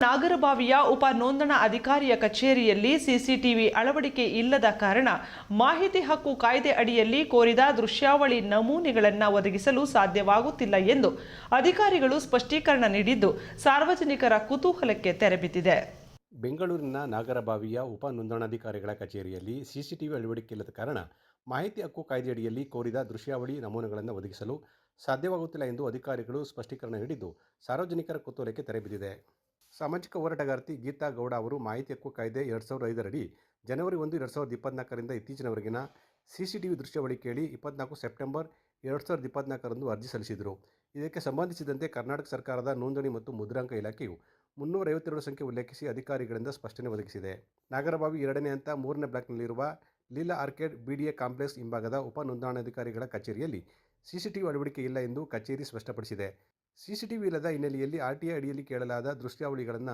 ನಾಗರಬಾವಿಯ ಉಪ ನೋಂದಣಾ ಅಧಿಕಾರಿಯ ಕಚೇರಿಯಲ್ಲಿ ಸಿಸಿಟಿವಿ ಅಳವಡಿಕೆ ಇಲ್ಲದ ಕಾರಣ ಮಾಹಿತಿ ಹಕ್ಕು ಕಾಯ್ದೆ ಅಡಿಯಲ್ಲಿ ಕೋರಿದ ದೃಶ್ಯಾವಳಿ ನಮೂನೆಗಳನ್ನು ಒದಗಿಸಲು ಸಾಧ್ಯವಾಗುತ್ತಿಲ್ಲ ಎಂದು ಅಧಿಕಾರಿಗಳು ಸ್ಪಷ್ಟೀಕರಣ ನೀಡಿದ್ದು ಸಾರ್ವಜನಿಕರ ಕುತೂಹಲಕ್ಕೆ ತೆರೆಬಿದ್ದಿದೆ ಬೆಂಗಳೂರಿನ ನಾಗರಬಾವಿಯ ಉಪ ನೋಂದಣಾಧಿಕಾರಿಗಳ ಕಚೇರಿಯಲ್ಲಿ ಸಿಸಿಟಿವಿ ಅಳವಡಿಕೆ ಇಲ್ಲದ ಕಾರಣ ಮಾಹಿತಿ ಹಕ್ಕು ಕಾಯ್ದೆಯಡಿಯಲ್ಲಿ ಕೋರಿದ ದೃಶ್ಯಾವಳಿ ನಮೂನೆಗಳನ್ನು ಒದಗಿಸಲು ಸಾಧ್ಯವಾಗುತ್ತಿಲ್ಲ ಎಂದು ಅಧಿಕಾರಿಗಳು ಸ್ಪಷ್ಟೀಕರಣ ನೀಡಿದ್ದು ಸಾರ್ವಜನಿಕರ ಕುತೂಹಲಕ್ಕೆ ತೆರೆಬಿದ್ದಿದೆ ಸಾಮಾಜಿಕ ಹೋರಾಟಗಾರ್ತಿ ಗೀತಾ ಗೌಡ ಅವರು ಮಾಹಿತಿ ಹಕ್ಕು ಕಾಯ್ದೆ ಎರಡು ಸಾವಿರದ ಐದರಡಿ ಜನವರಿ ಒಂದು, ಎರಡು ಸಾವಿರದ ಇಪ್ಪತ್ನಾಲ್ಕರಿಂದ ಇತ್ತೀಚಿನವರೆಗಿನ ಸಿ ಸಿ ಟಿ ವಿ ದೃಶ್ಯಾವಳಿ ಕೇಳಿ ಇಪ್ಪತ್ನಾಲ್ಕು ಸೆಪ್ಟೆಂಬರ್, ಎರಡು ಸಾವಿರದ ಇಪ್ಪತ್ನಾಲ್ಕರಂದು ಅರ್ಜಿ ಸಲ್ಲಿಸಿದರು. ಇದಕ್ಕೆ ಸಂಬಂಧಿಸಿದಂತೆ ಕರ್ನಾಟಕ ಸರ್ಕಾರದ ನೋಂದಣಿ ಮತ್ತು ಮುದ್ರಾಂಕ ಇಲಾಖೆಯು ಮುನ್ನೂರ ಐವತ್ತೆರಡು ಸಂಖ್ಯೆ ಉಲ್ಲೇಖಿಸಿ ಅಧಿಕಾರಿಗಳಿಂದ ಸ್ಪಷ್ಟನೆ ಒದಗಿಸಿದೆ. ನಾಗರಬಾವಿ ಎರಡನೇ ಹಂತ ಮೂರನೇ ಬ್ಲಾಕ್ನಲ್ಲಿರುವ ಲೀಲಾ ಆರ್ಕೇಡ್ ಬಿಡಿಎ ಕಾಂಪ್ಲೆಕ್ಸ್ ಹಿಂಭಾಗದ ಉಪ ನೋಂದಣಾಧಿಕಾರಿಗಳ ಕಚೇರಿಯಲ್ಲಿ ಸಿಸಿಟಿವಿ ಅಳವಡಿಕೆ ಇಲ್ಲ ಎಂದು ಕಚೇರಿ ಸ್ಪಷ್ಟಪಡಿಸಿದೆ. ಸಿಸಿಟಿವಿ ಇಲ್ಲದ ಹಿನ್ನೆಲೆಯಲ್ಲಿ ಆರ್ಟಿಐ ಅಡಿಯಲ್ಲಿ ಕೇಳಲಾದ ದೃಶ್ಯಾವಳಿಗಳನ್ನು